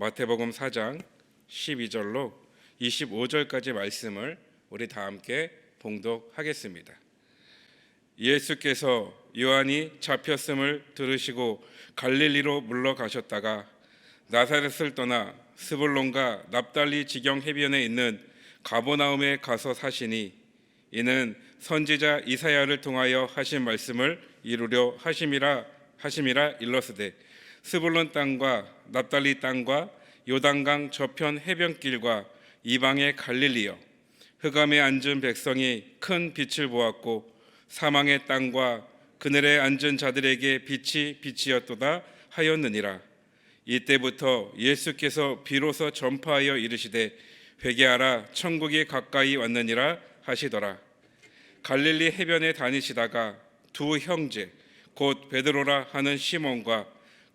마태복음 4장 12절로 25절까지 말씀을 우리 다 함께 봉독하겠습니다. 예수께서 요한이 잡혔음을 들으시고 갈릴리로 물러가셨다가 나사렛을 떠나 스불론과 납달리 지경 해변에 있는 가보나움에 가서 사시니 이는 선지자 이사야를 통하여 하신 말씀을 이루려 하심이라 하심이라 일러스되 스불론 땅과 납달리 땅과 요단강 저편 해변길과 이방의 갈릴리여 흑암에 앉은 백성이 큰 빛을 보았고 사망의 땅과 그늘에 앉은 자들에게 빛이 빛이었도다 하였느니라. 이때부터 예수께서 비로소 전파하여 이르시되 회개하라 천국이 가까이 왔느니라 하시더라. 갈릴리 해변에 다니시다가 두 형제 곧 베드로라 하는 시몬과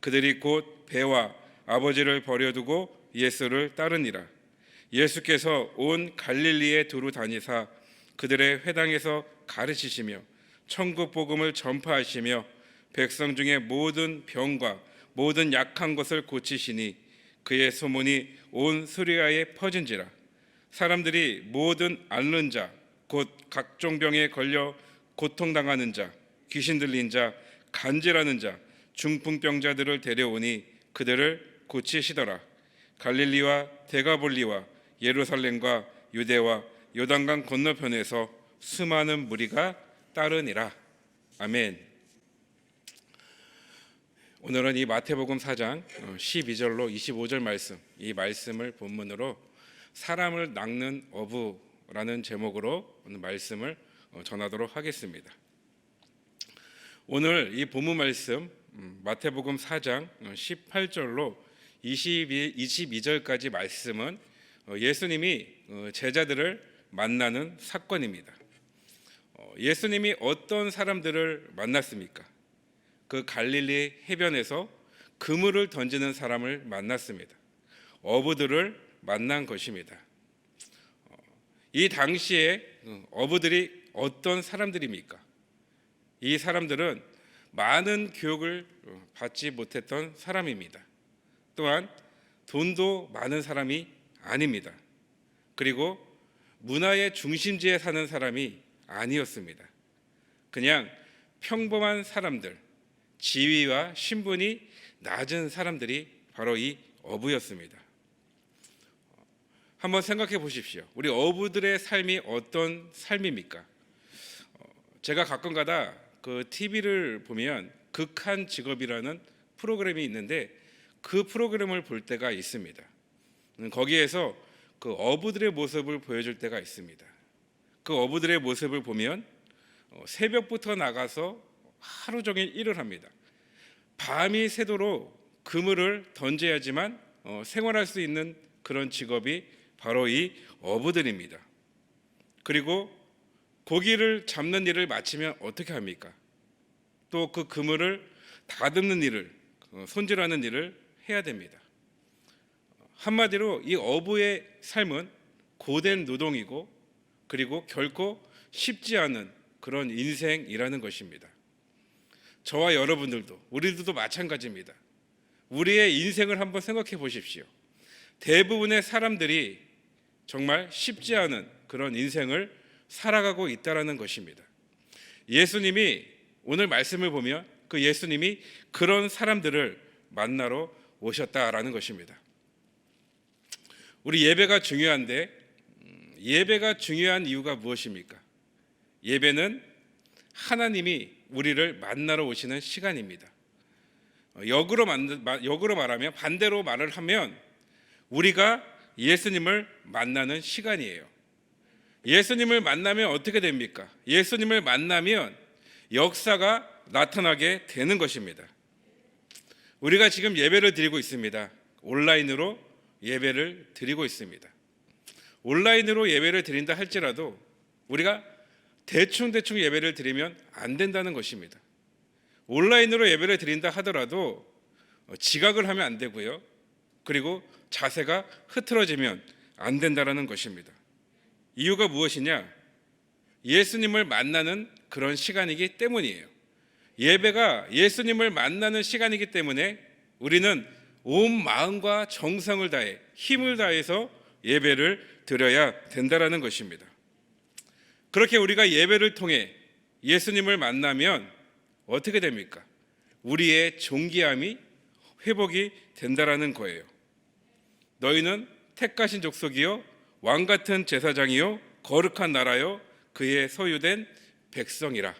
그들이 곧 배와 아버지를 버려두고 예수를 따르니라. 예수께서 온 갈릴리에 두루 다니사 그들의 회당에서 가르치시며 천국 복음을 전파하시며 백성 중에 모든 병과 모든 약한 것을 고치시니 그의 소문이 온 수리아에 퍼진지라. 사람들이 모든 앓는 자 곧 각종 병에 걸려 고통당하는 자 귀신 들린 자 간질하는 자 중풍병자들을 데려오니 그들을 고치시더라 갈릴리와 데가볼리와 예루살렘과 유대와 요단강 건너편에서 수많은 무리가 따르니라 아멘. 오늘은 이 마태복음 4장 12절로 25절 말씀 이 말씀을 본문으로 사람을 낚는 어부라는 제목으로 오늘 말씀을 어, 전하도록 하겠습니다. 오늘 이 본문 말씀 음, 마태복음 4장 18절로 22, 22절까지 말씀은 어, 예수님이 어, 제자들을 만나는 사건입니다. 어, 예수님이 어떤 사람들을 만났습니까? 그 갈릴리 해변에서 그물을 던지는 사람을 만났습니다. 어부들을 만난 것입니다. 어, 이 당시에 어부들이 어떤 사람들입니까? 이 사람들은 많은 교육을 받지 못했던 사람입니다. 또한 돈도 많은 사람이 아닙니다. 그리고 문화의 중심지에 사는 사람이 아니었습니다. 그냥 평범한 사람들, 지위와 신분이 낮은 사람들이 바로 이 어부였습니다. 한번 생각해 보십시오. 우리 어부들의 삶이 어떤 삶입니까? 어, 제가 가끔가다 그 TV를 보면 극한 직업이라는 프로그램이 있는데 그 프로그램을 볼 때가 있습니다. 음, 거기에서 그 어부들의 모습을 보여줄 때가 있습니다. 그 어부들의 모습을 보면 어, 새벽부터 나가서 하루 종일 일을 합니다. 밤이 새도록 그물을 던져야지만 어, 생활할 수 있는 그런 직업이 바로 이 어부들입니다. 그리고 고기를 잡는 일을 마치면 어떻게 합니까? 또 그 그물을 다듬는 일을 어, 손질하는 일을 해야 됩니다. 한마디로 이 어부의 삶은 고된 노동이고 그리고 결코 쉽지 않은 그런 인생이라는 것입니다. 저와 여러분들도 우리들도 마찬가지입니다. 우리의 인생을 한번 생각해 보십시오. 대부분의 사람들이 정말 쉽지 않은 그런 인생을 살아가고 있다라는 것입니다. 예수님이 오늘 말씀을 보면 그 예수님이 그런 사람들을 만나러 오셨다라는 것입니다. 우리 예배가 중요한데 음, 예배가 중요한 이유가 무엇입니까? 예배는 하나님이 우리를 만나러 오시는 시간입니다. 어, 역으로 만 역으로 말하면 반대로 말을 하면 우리가 예수님을 만나는 시간이에요. 예수님을 만나면 어떻게 됩니까? 예수님을 만나면 역사가 나타나게 되는 것입니다. 우리가 지금 예배를 드리고 있습니다. 온라인으로 예배를 드리고 있습니다. 온라인으로 예배를 드린다 할지라도 우리가 대충 대충 예배를 드리면 안 된다는 것입니다. 온라인으로 예배를 드린다 하더라도 어, 지각을 하면 안 되고요. 그리고 자세가 흐트러지면 안 된다라는 것입니다. 이유가 무엇이냐? 예수님을 만나는 그런 시간이기 때문이에요. 예배가 예수님을 만나는 시간이기 때문에 우리는 온 마음과 정성을 다해 힘을 다해서 예배를 드려야 된다라는 것입니다. 그렇게 우리가 예배를 통해 예수님을 만나면 어떻게 됩니까? 우리의 존귀함이 회복이 된다라는 거예요. 너희는 택하신 족속이요 왕 같은 제사장이요 거룩한 나라요 그의 소유된 백성이라.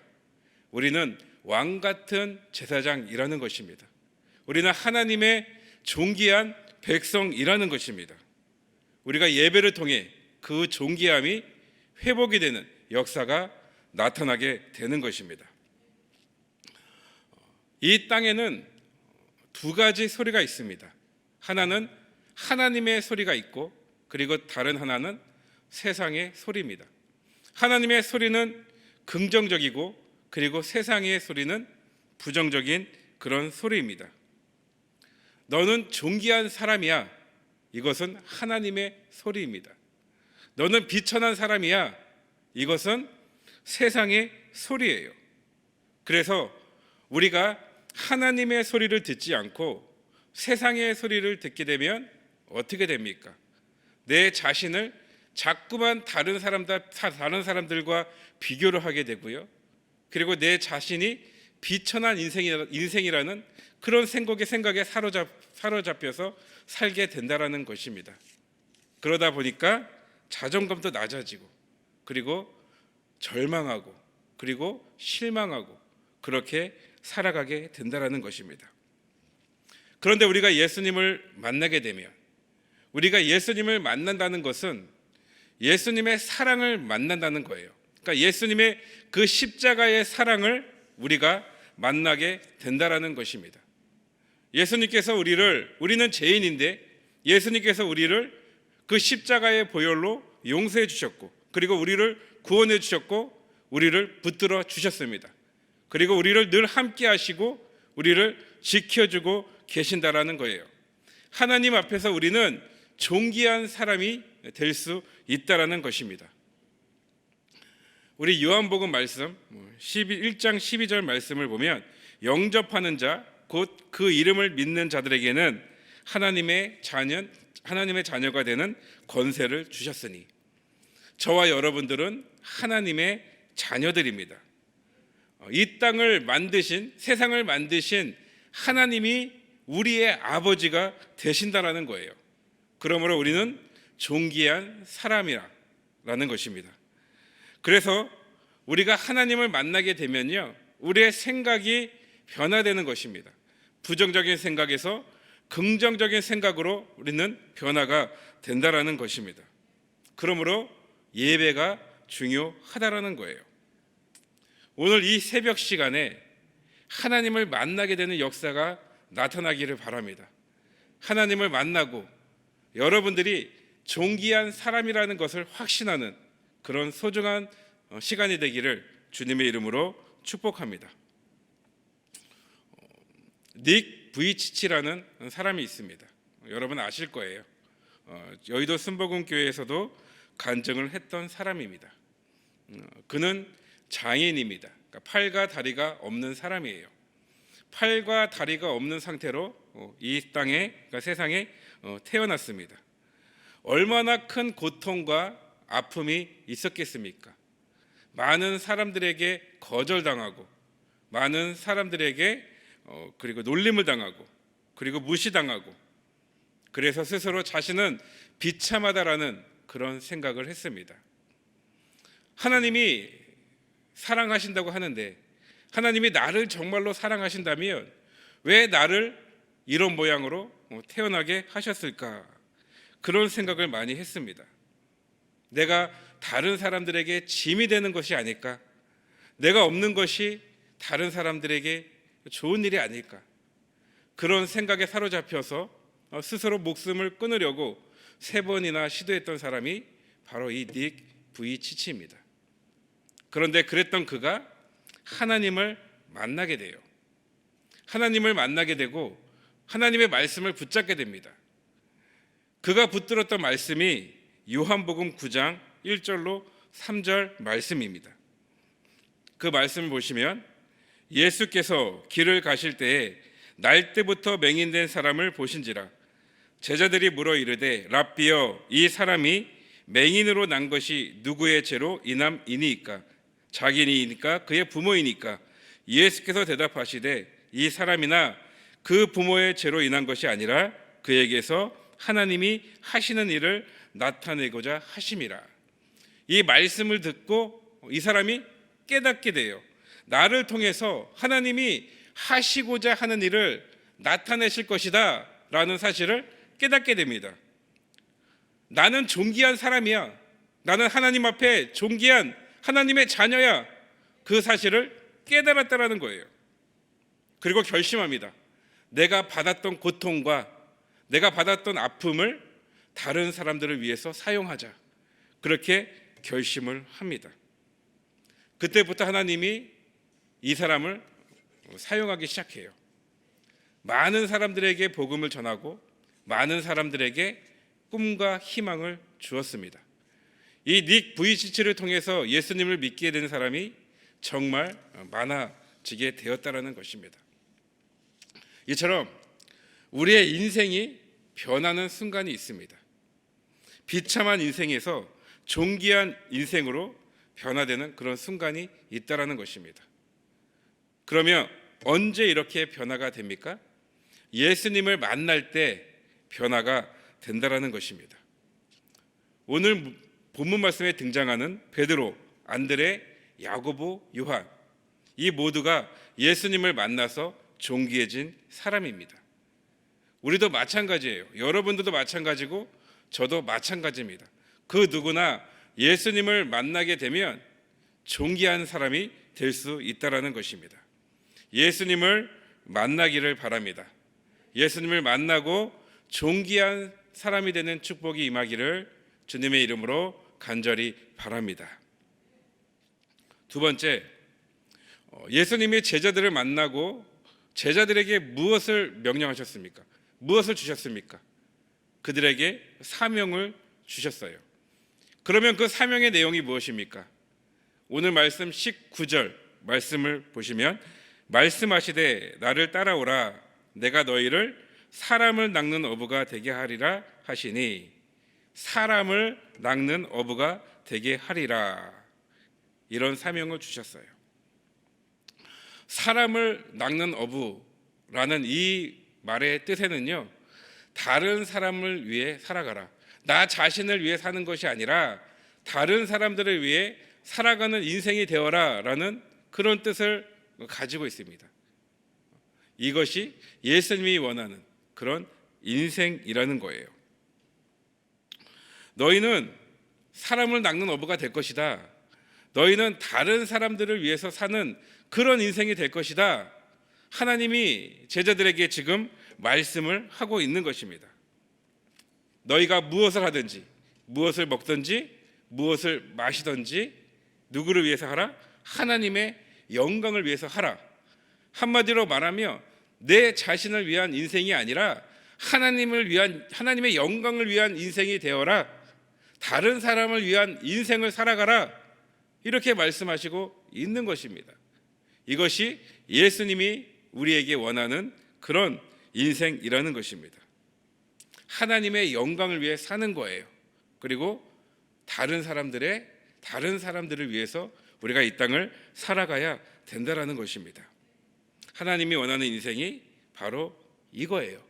우리는 왕 같은 제사장이라는 것입니다. 우리는 하나님의 존귀한 백성이라는 것입니다. 우리가 예배를 통해 그 존귀함이 회복이 되는 역사가 나타나게 되는 것입니다. 이 땅에는 두 가지 소리가 있습니다. 하나는 하나님의 소리가 있고 그리고 다른 하나는 세상의 소리입니다. 하나님의 소리는 긍정적이고 그리고 세상의 소리는 부정적인 그런 소리입니다. 너는 존귀한 사람이야. 이것은 하나님의 소리입니다. 너는 비천한 사람이야. 이것은 세상의 소리예요. 그래서 우리가 하나님의 소리를 듣지 않고 세상의 소리를 듣게 되면 어떻게 됩니까? 내 자신을 자꾸만 다른 사람들 다른 사람들과 비교를 하게 되고요. 그리고 내 자신이 비천한 인생이라, 인생이라는 그런 생각에 생각에 사로잡 사로잡혀서 살게 된다라는 것입니다. 그러다 보니까 자존감도 낮아지고 그리고 절망하고 그리고 실망하고 그렇게 살아가게 된다라는 것입니다. 그런데 우리가 예수님을 만나게 되면 우리가 예수님을 만난다는 것은 예수님의 사랑을 만난다는 거예요. 그러니까 예수님의 그 십자가의 사랑을 우리가 만나게 된다라는 것입니다. 예수님께서 우리를 우리는 죄인인데 예수님께서 우리를 그 십자가의 보혈로 용서해 주셨고 그리고 우리를 구원해 주셨고 우리를 붙들어 주셨습니다. 그리고 우리를 늘 함께 하시고 우리를 지켜주고 계신다라는 거예요. 하나님 앞에서 우리는 존귀한 사람이 될 수 있다라는 것입니다. 우리 요한복음 말씀 1장 12절 말씀을 보면 영접하는 자 곧 그 이름을 믿는 자들에게는 하나님의 자녀 하나님의 자녀가 되는 권세를 주셨으니 저와 여러분들은 하나님의 자녀들입니다. 이 땅을 만드신 세상을 만드신 하나님이 우리의 아버지가 되신다라는 거예요. 그러므로 우리는 존귀한 사람이라는 것입니다. 그래서 우리가 하나님을 만나게 되면요. 우리의 생각이 변화되는 것입니다. 부정적인 생각에서 긍정적인 생각으로 우리는 변화가 된다라는 것입니다. 그러므로 예배가 중요하다라는 거예요. 오늘 이 새벽 시간에 하나님을 만나게 되는 역사가 나타나기를 바랍니다. 하나님을 만나고 여러분들이 존귀한 사람이라는 것을 확신하는 그런 소중한 어, 시간이 되기를 주님의 이름으로 축복합니다. 어, 닉 부이치치라는 사람이 있습니다. 여러분 아실 거예요. 어, 여의도 순복음 교회에서도 간증을 했던 사람입니다. 그는 장인입니다. 그러니까 팔과 다리가 없는 사람이에요. 팔과 다리가 없는 상태로 이 땅에 그러니까 세상에 태어났습니다. 얼마나 큰 고통과 아픔이 있었겠습니까? 많은 사람들에게 거절당하고 많은 사람들에게 어, 그리고 놀림을 당하고 그리고 무시당하고 그래서 스스로 자신은 비참하다라는 그런 생각을 했습니다. 하나님이 사랑하신다고 하는데 하나님이 나를 정말로 사랑하신다면 왜 나를 이런 모양으로 태어나게 하셨을까? 그런 생각을 많이 했습니다. 내가 다른 사람들에게 짐이 되는 것이 아닐까? 내가 없는 것이 다른 사람들에게 좋은 일이 아닐까? 그런 생각에 사로잡혀서 어, 스스로 목숨을 끊으려고 세 번이나 시도했던 사람이 바로 이 닉 부이치치입니다. 그런데 그랬던 그가 하나님을 만나게 돼요. 하나님을 만나게 되고 하나님의 말씀을 붙잡게 됩니다. 그가 붙들었던 말씀이 요한복음 9장 1절로 3절 말씀입니다. 그 말씀을 보시면 예수께서 길을 가실 때에 날 때부터 맹인된 사람을 보신지라 제자들이 물어 이르되 랍비여 이 사람이 맹인으로 난 것이 누구의 죄로 인함이니까 자기니까 그의 부모이니까 예수께서 대답하시되 이 사람이나 그 부모의 죄로 인한 것이 아니라 그에게서 하나님이 하시는 일을 나타내고자 하심이라 이 말씀을 듣고 이 사람이 깨닫게 돼요. 나를 통해서 하나님이 하시고자 하는 일을 나타내실 것이다 라는 사실을 깨닫게 됩니다. 나는 존귀한 사람이야. 나는 하나님 앞에 존귀한 하나님의 자녀야. 그 사실을 깨달았다라는 거예요. 그리고 결심합니다. 내가 받았던 고통과 내가 받았던 아픔을 다른 사람들을 위해서 사용하자. 그렇게 결심을 합니다. 그때부터 하나님이 이 사람을 사용하기 시작해요. 많은 사람들에게 복음을 전하고 많은 사람들에게 꿈과 희망을 주었습니다. 이닉 부이치치를 통해서 예수님을 믿게 된 사람이 정말 많아지게 되었다라는 것입니다. 이처럼 우리의 인생이 변하는 순간이 있습니다. 비참한 인생에서 존귀한 인생으로 변화되는 그런 순간이 있다라는 것입니다. 그러면 언제 이렇게 변화가 됩니까? 예수님을 만날 때 변화가 된다라는 것입니다. 오늘 본문 말씀에 등장하는 베드로, 안드레, 야고보, 요한 이 모두가 예수님을 만나서 존귀해진 사람입니다. 우리도 마찬가지예요. 여러분들도 마찬가지고 저도 마찬가지입니다. 그 누구나 예수님을 만나게 되면 존귀한 사람이 될 수 있다라는 것입니다. 예수님을 만나기를 바랍니다. 예수님을 만나고 존귀한 사람이 되는 축복이 임하기를 주님의 이름으로 간절히 바랍니다. 두 번째, 어, 예수님이 제자들을 만나고 제자들에게 무엇을 명령하셨습니까? 무엇을 주셨습니까? 그들에게 사명을 주셨어요. 그러면 그 사명의 내용이 무엇입니까? 오늘 말씀 19절 말씀을 보시면 말씀하시되 나를 따라오라 내가 너희를 사람을 낚는 어부가 되게 하리라 하시니 사람을 낚는 어부가 되게 하리라 이런 사명을 주셨어요. 사람을 낚는 어부라는 이 말의 뜻에는요. 다른 사람을 위해 살아가라. 나 자신을 위해 사는 것이 아니라 다른 사람들을 위해 살아가는 인생이 되어라라는 그런 뜻을 가지고 있습니다. 이것이 예수님이 원하는 그런 인생이라는 거예요. 너희는 사람을 낚는 어부가 될 것이다. 너희는 다른 사람들을 위해서 사는 그런 인생이 될 것이다. 하나님이 제자들에게 지금 말씀을 하고 있는 것입니다. 너희가 무엇을 하든지, 무엇을 먹든지, 무엇을 마시든지 누구를 위해서 하라? 하나님의 영광을 위해서 하라. 한마디로 말하며 내 자신을 위한 인생이 아니라 하나님을 위한 하나님의 영광을 위한 인생이 되어라. 다른 사람을 위한 인생을 살아가라. 이렇게 말씀하시고 있는 것입니다. 이것이 예수님이 우리에게 원하는 그런 인생이라는 것입니다. 하나님의 영광을 위해 사는 거예요. 그리고 다른 사람들의 다른 사람들을 위해서 우리가 이 땅을 살아가야 된다라는 것입니다. 하나님이 원하는 인생이 바로 이거예요.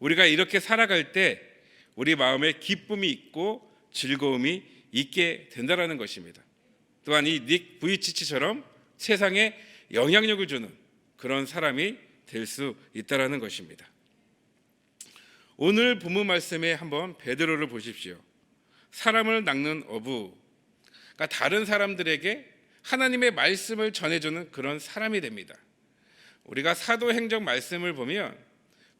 우리가 이렇게 살아갈 때 우리 마음에 기쁨이 있고 즐거움이 있게 된다라는 것입니다. 또한 이 닉 부이치치처럼 세상에 영향력을 주는 그런 사람이 될 수 있다라는 것입니다. 오늘 본문 말씀에 한번 베드로를 보십시오. 사람을 낚는 어부, 그러니까 다른 사람들에게 하나님의 말씀을 전해주는 그런 사람이 됩니다. 우리가 사도행정 말씀을 보면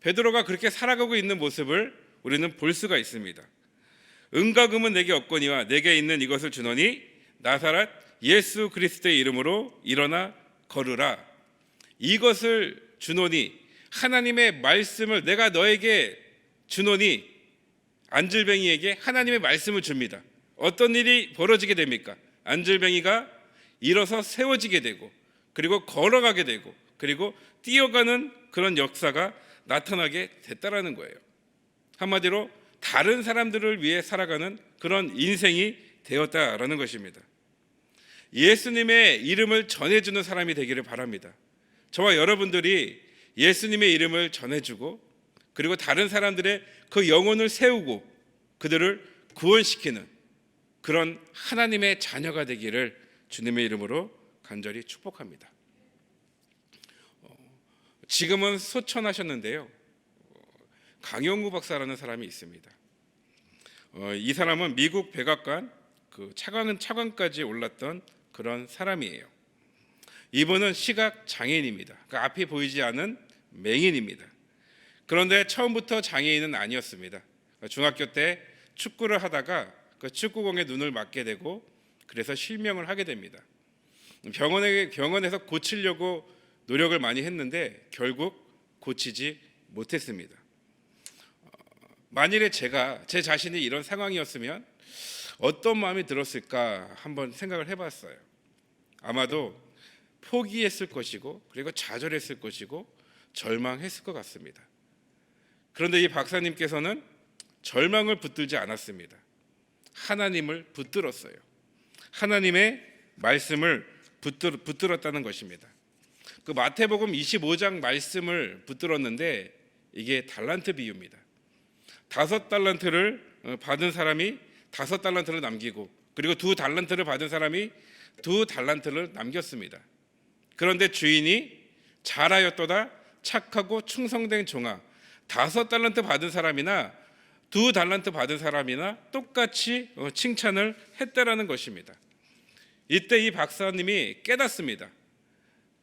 베드로가 그렇게 살아가고 있는 모습을 우리는 볼 수가 있습니다. 은과 금은 내게 없거니와 내게 있는 이것을 주노니 나사렛 예수 그리스도의 이름으로 일어나 걸으라. 이것을 주노니 하나님의 말씀을 내가 너에게 주노니 안질뱅이에게 하나님의 말씀을 줍니다. 어떤 일이 벌어지게 됩니까? 안질뱅이가 일어서 세워지게 되고 그리고 걸어가게 되고 그리고 뛰어가는 그런 역사가 나타나게 됐다라는 거예요. 한마디로 다른 사람들을 위해 살아가는 그런 인생이 되었다라는 것입니다. 예수님의 이름을 전해주는 사람이 되기를 바랍니다. 저와 여러분들이 예수님의 이름을 전해주고 그리고 다른 사람들의 그 영혼을 세우고 그들을 구원시키는 그런 하나님의 자녀가 되기를 주님의 이름으로 간절히 축복합니다. 어, 지금은 소천하셨는데요. 어, 강영구 박사라는 사람이 있습니다. 어, 이 사람은 미국 백악관 그 차관 차관까지 올랐던 그런 사람이에요. 이분은 시각 장애인입니다. 그 앞이 보이지 않은 맹인입니다. 그런데 처음부터 장애인은 아니었습니다. 중학교 때 축구를 하다가 그 축구공에 눈을 맞게 되고 그래서 실명을 하게 됩니다. 병원에 병원에서 고치려고 노력을 많이 했는데 결국 고치지 못했습니다. 어, 만일에 제가 제 자신이 이런 상황이었으면 어떤 마음이 들었을까 한번 생각을 해봤어요. 아마도 포기했을 것이고 그리고 좌절했을 것이고 절망했을 것 같습니다. 그런데 이 박사님께서는 절망을 붙들지 않았습니다. 하나님을 붙들었어요. 하나님의 말씀을 붙들, 붙들었다는 것입니다. 그 마태복음 25장 말씀을 붙들었는데 이게 달란트 비유입니다. 다섯 달란트를 어, 받은 사람이 다섯 달란트를 남기고 그리고 두 달란트를 받은 사람이 두 달란트를 남겼습니다. 그런데 주인이 잘하였도다 착하고 충성된 종아 다섯 달란트 받은 사람이나 두 달란트 받은 사람이나 똑같이 어, 칭찬을 했다라는 것입니다. 이때 이 박사님이 깨닫습니다.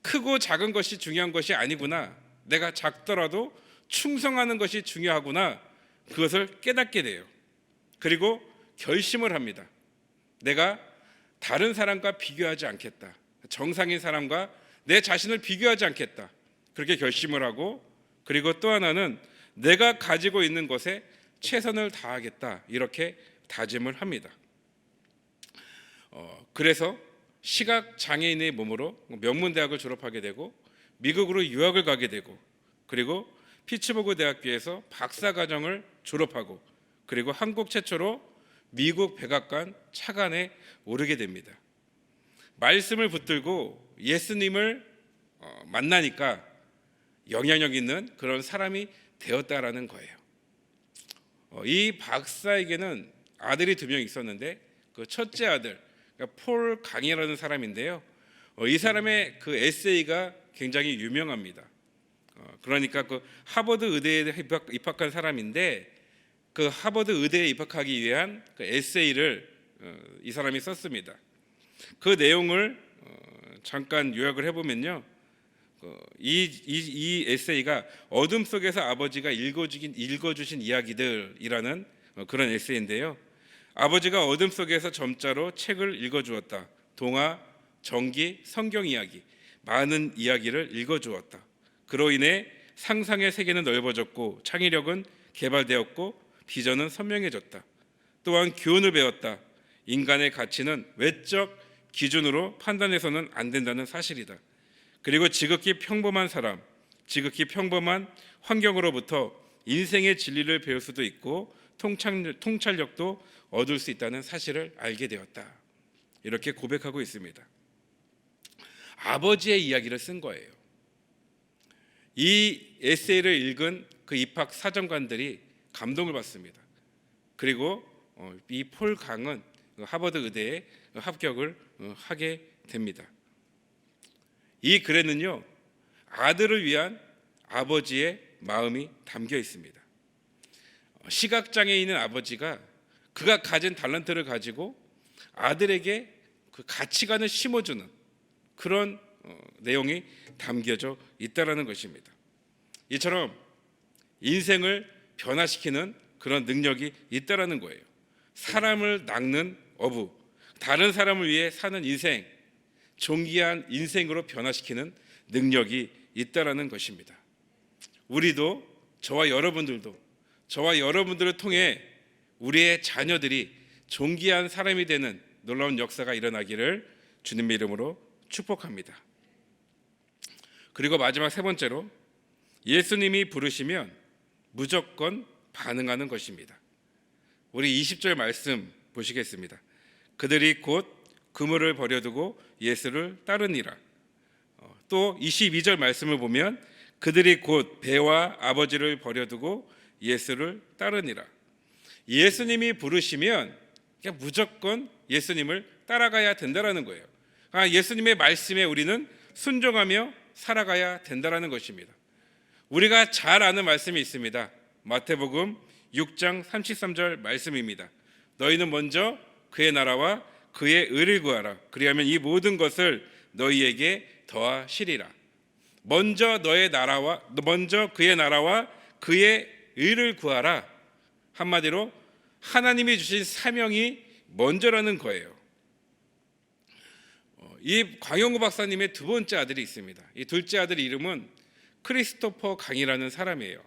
크고 작은 것이 중요한 것이 아니구나. 내가 작더라도 충성하는 것이 중요하구나. 그것을 깨닫게 돼요. 그리고 결심을 합니다. 내가 다른 사람과 비교하지 않겠다. 정상인 사람과 내 자신을 비교하지 않겠다. 그렇게 결심을 하고 그리고 또 하나는 내가 가지고 있는 것에 최선을 다하겠다. 이렇게 다짐을 합니다. 어, 그래서 시각 장애인의 몸으로 명문 대학을 졸업하게 되고 미국으로 유학을 가게 되고 그리고 피츠버그 대학교에서 박사 과정을 졸업하고 그리고 한국 최초로 미국 백악관 차관에 오르게 됩니다. 말씀을 붙들고 예수님을 어, 만나니까 영향력 있는 그런 사람이 되었다라는 거예요. 어, 이 박사에게는 아들이 두 명 있었는데 그 첫째 아들 그러니까 폴 강이라는 사람인데요. 어, 이 사람의 그 에세이가 굉장히 유명합니다. 어, 그러니까 그 하버드 의대에 입학, 입학한 사람인데 그 하버드 의대에 입학하기 위한 그 에세이를 어, 이 사람이 썼습니다. 그 내용을 어, 잠깐 요약을 해보면요. 어, 이, 이, 이 에세이가 어둠 속에서 아버지가 읽어주긴, 읽어주신 이야기들이라는 어, 그런 에세이인데요. 아버지가 어둠 속에서 점자로 책을 읽어주었다. 동화, 전기, 성경 이야기, 많은 이야기를 읽어주었다. 그로 인해 상상의 세계는 넓어졌고 창의력은 개발되었고 비전은 선명해졌다. 또한 교훈을 배웠다. 인간의 가치는 외적 기준으로 판단해서는 안 된다는 사실이다. 그리고 지극히 평범한 사람, 지극히 평범한 환경으로부터 인생의 진리를 배울 수도 있고 통찰, 통찰력도 얻을 수 있다는 사실을 알게 되었다. 이렇게 고백하고 있습니다. 아버지의 이야기를 쓴 거예요. 이 에세이를 읽은 그 입학 사정관들이 감동을 받습니다. 그리고 어, 이폴 강은 하버드 의대에 합격을 어, 하게 됩니다. 이 글에는요 아들을 위한 아버지의 마음이 담겨 있습니다. 시각장애 있는 아버지가 그가 가진 달란트를 가지고 아들에게 그 가치관을 심어주는 그런 어, 내용이 담겨져 있다라는 것입니다. 이처럼 인생을 변화시키는 그런 능력이 있다라는 거예요. 사람을 낚는 어부, 다른 사람을 위해 사는 인생, 존귀한 인생으로 변화시키는 능력이 있다라는 것입니다. 우리도 저와 여러분들도 저와 여러분들을 통해 우리의 자녀들이 존귀한 사람이 되는 놀라운 역사가 일어나기를 주님의 이름으로 축복합니다. 그리고 마지막 세 번째로 예수님이 부르시면 무조건 반응하는 것입니다. 우리 20절 말씀 보시겠습니다. 그들이 곧 그물을 버려두고 예수를 따르니라. 어, 또 22절 말씀을 보면 그들이 곧 배와 아버지를 버려두고 예수를 따르니라. 예수님이 부르시면 무조건 예수님을 따라가야 된다라는 거예요. 아, 예수님의 말씀에 우리는 순종하며 살아가야 된다라는 것입니다. 우리가 잘 아는 말씀이 있습니다. 마태복음 6장 33절 말씀입니다. 너희는 먼저 그의 나라와 그의 의를 구하라. 그리하면 이 모든 것을 너희에게 더하시리라. 먼저 너의 나라와 먼저 그의 나라와 그의 의를 구하라. 한마디로 하나님이 주신 사명이 먼저라는 거예요. 어, 이 광영구 박사님의 두 번째 아들이 있습니다. 이 둘째 아들 이름은 크리스토퍼 강이라는 사람이에요.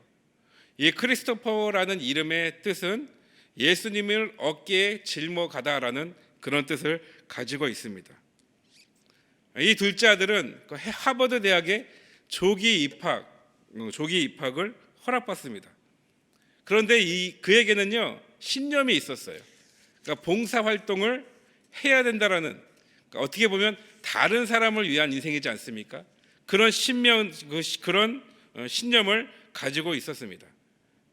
이 크리스토퍼라는 이름의 뜻은 예수님을 어깨에 짊어가다라는 그런 뜻을 가지고 있습니다. 이 둘째 아들은 그 하버드 대학의 조기 입학 어, 조기 입학을 허락받습니다. 그런데 이 그에게는요 신념이 있었어요. 그러니까 봉사 활동을 해야 된다라는 그러니까 어떻게 보면 다른 사람을 위한 인생이지 않습니까? 그런 신명 그 시- 그런 어, 신념을 가지고 있었습니다.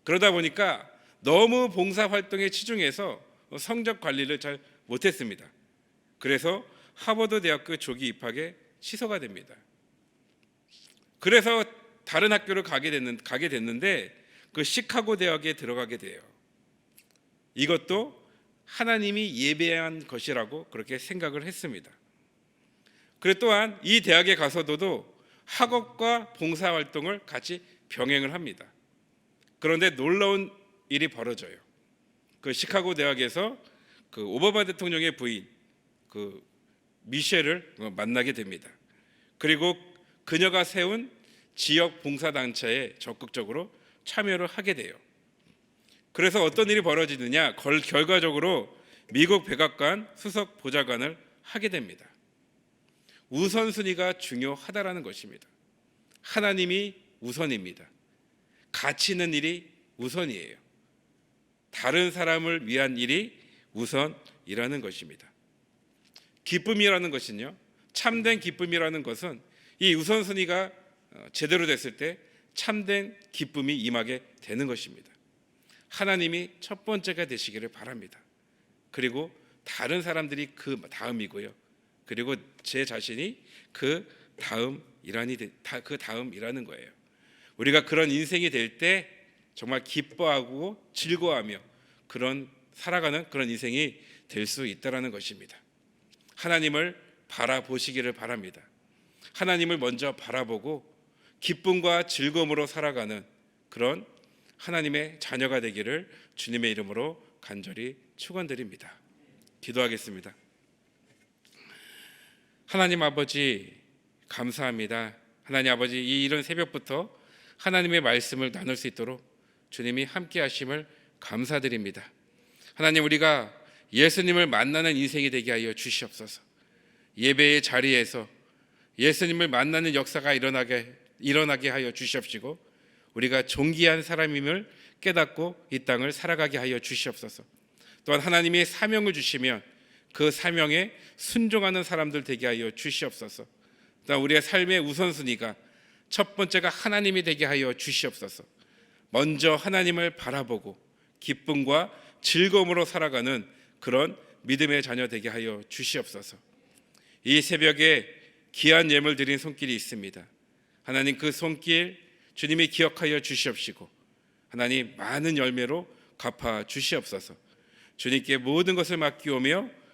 그러다 보니까 너무 봉사 활동에 치중해서 성적 관리를 잘 못했습니다. 그래서 하버드 대학교 조기 입학에 취소가 됩니다. 그래서 다른 학교를 가게 됐는 가게 됐는데 그 시카고 대학에 들어가게 돼요. 이것도 하나님이 예배한 것이라고 그렇게 생각을 했습니다. 그리고 또한 이 대학에 가서도 학업과 봉사 활동을 같이 병행을 합니다. 그런데 놀라운 일이 벌어져요. 그 시카고 대학에서 그 오바마 대통령의 부인 그 미셸을 만나게 됩니다. 그리고 그녀가 세운 지역 봉사 단체에 적극적으로 참여를 하게 돼요. 그래서 어떤 일이 벌어지느냐? 걸- 결과적으로 미국 백악관 수석 보좌관을 하게 됩니다. 우선순위가 중요하다라는 것입니다. 하나님이 우선입니다. 가치 있는 일이 우선이에요. 다른 사람을 위한 일이 우선이라는 것입니다. 기쁨이라는 것은요. 참된 기쁨이라는 것은 이 우선순위가 어, 제대로 됐을 때 참된 기쁨이 임하게 되는 것입니다. 하나님이 첫 번째가 되시기를 바랍니다. 그리고 다른 사람들이 그 다음이고요. 그리고 제 자신이 그 다음이라니 되- 다- 그 다음 이라는 거예요. 우리가 그런 인생이 될 때 정말 기뻐하고 즐거워하며 그런 살아가는 그런 인생이 될 수 있다라는 것입니다. 하나님을 바라보시기를 바랍니다. 하나님을 먼저 바라보고 기쁨과 즐거움으로 살아가는 그런 하나님의 자녀가 되기를 주님의 이름으로 간절히 축원드립니다. 기도하겠습니다. 하나님 아버지 감사합니다. 하나님 아버지 이 이런 새벽부터 하나님의 말씀을 나눌 수 있도록 주님이 함께 하심을 감사드립니다. 하나님 우리가 예수님을 만나는 인생이 되게 하여 주시옵소서. 예배의 자리에서 예수님을 만나는 역사가 일어나게 일어나게 하여 주시옵시고 우리가 존귀한 사람임을 깨닫고 이 땅을 살아가게 하여 주시옵소서. 또한 하나님이 사명을 주시면 그 사명에 순종하는 사람들 되게 하여 주시옵소서. 우리의 삶의 우선순위가 첫 번째가 하나님이 되게 하여 주시옵소서. 먼저 하나님을 바라보고 기쁨과 즐거움으로 살아가는 그런 믿음의 자녀 되게 하여 주시옵소서. 이 새벽에 귀한 예물 드린 손길이 있습니다. 하나님 그 손길 주님이 기억하여 주시옵시고 하나님 많은 열매로 갚아 주시옵소서. 주님께 모든 것을 맡기오며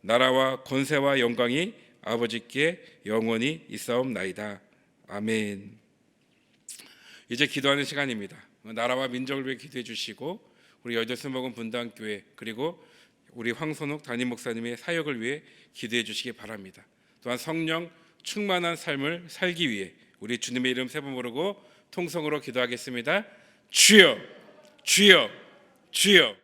나라와 권세와 영광이 아버지께 영원히 있사옵나이다 아멘 이제 기도하는 시간입니다 나라와 민족을 위해 기도해 주시고 우리 여덟스먹은 분당 교회 그리고 우리 황선욱 담임 목사님의 사역을 위해 기도해 주시기 바랍니다. 또한 성령 충만한 삶을 살기 위해 우리 주님의 이름 세 번 부르고 통성으로 기도하겠습니다. 주여, 주여, 주여.